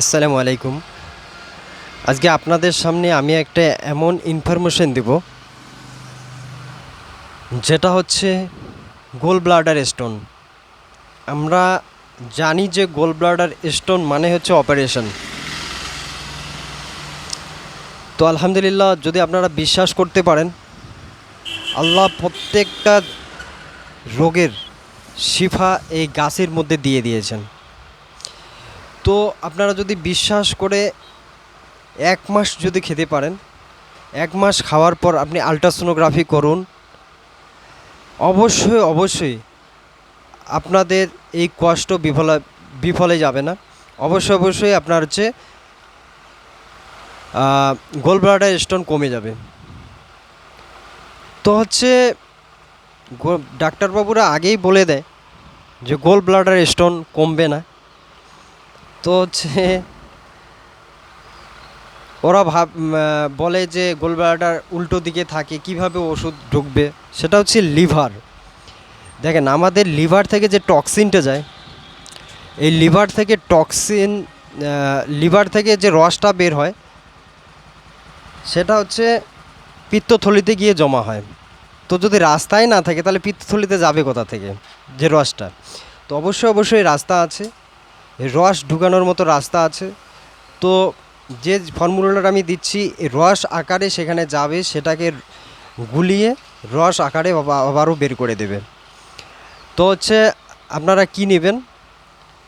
আসসালামু আলাইকুম। আজকে আপনাদের সামনে আমি একটা এমন ইনফরমেশন দেব, যেটা হচ্ছে গোল ব্লাডার স্টোন আমরা জানি যে গোল ব্লাডার স্টোন মানে হচ্ছে অপারেশন তো আলহামদুলিল্লাহ, যদি আপনারা বিশ্বাস করতে পারেন, আল্লাহ প্রত্যেকটা রোগের শিফা এই গাছের মধ্যে দিয়ে দিয়েছেন। তো আপনারা যদি বিশ্বাস করে এক মাস যদি খেতে পারেন, এক মাস খাওয়ার পর আপনি আলট্রাসোনোগ্রাফি করুন। অবশ্যই অবশ্যই আপনাদের এই কষ্ট বিফলে বিফলে যাবে না। অবশ্যই অবশ্যই আপনার হচ্ছে গোল ব্লাডার স্টোন কমে যাবে। তো হচ্ছে, ডাক্তারবাবুরা আগেই বলে দেয় যে গোল ব্লাডার স্টোন কমবে না। তো হচ্ছে ওরা ভাব বলে যে গোলব্লাডার উল্টো দিকে থাকে, কীভাবে ওষুধ ঢুকবে? সেটা হচ্ছে লিভার। দেখেন, আমাদের লিভার থেকে যে টক্সিনটা যায়, এই লিভার থেকে টক্সিন লিভার থেকে যে রসটা বের হয়, সেটা হচ্ছে পিত্তথলিতে গিয়ে জমা হয়। তো যদি রাস্তায় না থাকে, তাহলে পিত্তথলিতে যাবে কোথা থেকে? যে রসটা। তো অবশ্যই অবশ্যই রাস্তা আছে। রস ঢুকানোর মতো রাস্তা আছে। তো যে ফর্মুলাটা আমি দিচ্ছি রস আকারে সেখানে যাবে, সেটাকে গুলিয়ে রস আকারে আবা- আবারও বের করে দেবে। তো হচ্ছে, আপনারা কি নেবেন?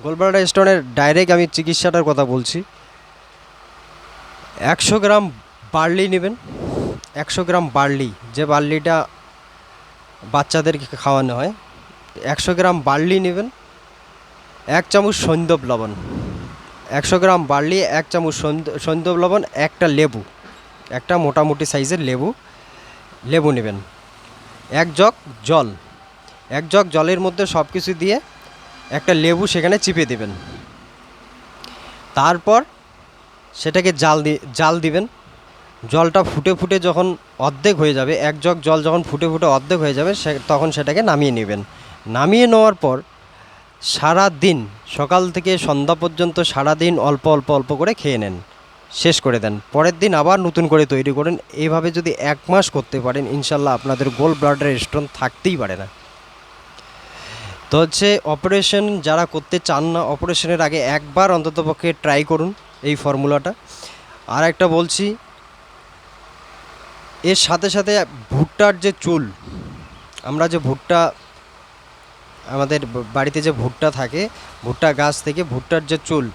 গোলবাড়া স্টোনের ডাইরেক্ট আমি চিকিৎসাটার কথা বলছি। একশো গ্রাম বার্লি নেবেন। একশো গ্রাম বার্লি, যে বার্লিটা বাচ্চাদেরকে খাওয়ানো হয়। একশো গ্রাম বার্লি নেবেন। এক চামচ সৈন্দব লবণ, একশো গ্রাম বার্লি, এক চামচ সৈন্দ- সৈন্দব লবণ, একটা লেবু, একটা মোটামুটি সাইজের লেবু লেবু নেবেন। এক জগ জল, এক জগ জলের মধ্যে সব কিছু দিয়ে একটা লেবু সেখানে চিপে দেবেন। তারপর সেটাকে জাল দি, জাল দিবেন। জলটা ফুটে ফুটে যখন অর্ধেক হয়ে যাবে, এক জগ জল যখন ফুটে ফুটে অর্ধেক হয়ে যাবে, সে, তখন সেটাকে নামিয়ে নেবেন। নামিয়ে নেওয়ার পর সারা দিন সকাল থেকে সন্ধ্যা পর্যন্ত সারা দিন অল্প অল্প অল্প করে খেয়ে নেন। শেষ করে দেন। পরের দিন আবার নতুন করে তৈরি করেন। এইভাবে যদি এক মাস করতে পারেন, ইনশাল্লাহ আপনাদের গোল ব্লাডার স্টোন থাকতেই পারে না। তো হচ্ছে অপারেশন যারা করতে চান না অপারেশনের আগে একবার অন্ততপক্ষে ট্রাই করুন এই ফর্মুলাটা আর একটা বলছি, এর সাথে সাথে ভুট্টার যে চুল, আমরা যে ভুট্টা আমাদের বাড়িতে যে ভুট্টা থাকে, ভুট্টা গাছ থেকে ভুট্টার যে চুল,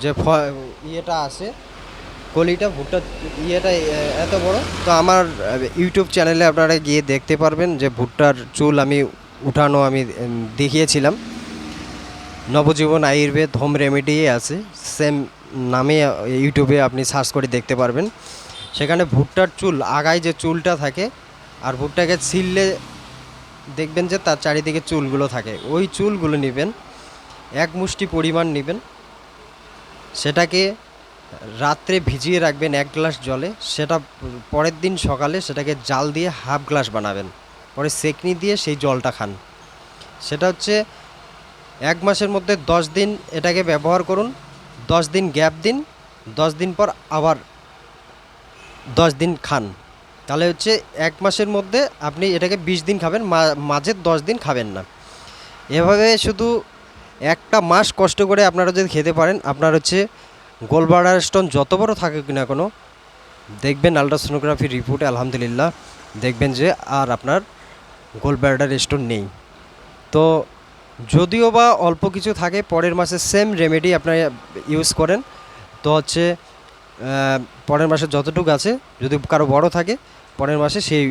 যে ফ- ইয়েটা আসে কলিটা, ভুট্টা ইয়েটা এত বড়। তো আমার ইউটিউব চ্যানেলে আপনারা গিয়ে দেখতে পারবেন যে ভুট্টার চুল আমি উঠানো, আমি দেখিয়েছিলাম। নবজীবন আয়ুর্বেদ হোম রেমেডি আছে, সেম নামে ইউটিউবে আপনি সার্চ করে দেখতে পারবেন। সেখানে ভুট্টার চুল, আগায় যে চুলটা থাকে, আর ভুট্টাকে ছিললে দেখবেন যে তার চারিদিকে চুলগুলো থাকে। ওই চুলগুলো নেবেন, এক মুষ্টি পরিমাণ নেবেন। সেটাকে রাত্রে ভিজিয়ে রাখবেন এক গ্লাস জলে। সেটা পরের দিন সকালে সেটাকে জাল দিয়ে হাফ গ্লাস বানাবেন। পরে সেকনি দিয়ে সেই জলটা খান। সেটা হচ্ছে এক মাসের মধ্যে দশ দিন এটাকে ব্যবহার করুন। দশ দিন গ্যাপ দিন। দশ দিন পর আবার দশ দিন খান। তাহলে হচ্ছে এক মাসের মধ্যে আপনি এটাকে বিশ দিন খাবেন মাঝে দশ দিন খাবেন না। এভাবে শুধু একটা মাস কষ্ট করে আপনারা যদি খেতে পারেন, আপনার হচ্ছে গোলবাড়ার স্টোন যত বড় থাকুক না কোনো, দেখবেন আলট্রাসোনোগ্রাফি রিপোর্টে আলহামদুলিল্লাহ, দেখবেন যে আর আপনার গোলব্লাডার স্টোন নেই। তো যদিও বা অল্প কিছু থাকে, পরের মাসে সেম রেমেডি আপনারা ইউজ করেন। তো হচ্ছে পরের মাসে যতটুকু আছে, যদি কারও বড় থাকে পরের মাসে সেই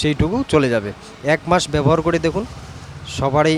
সেইটুকু চলে যাবে। এক মাস ব্যবহার করে দেখুন সবারই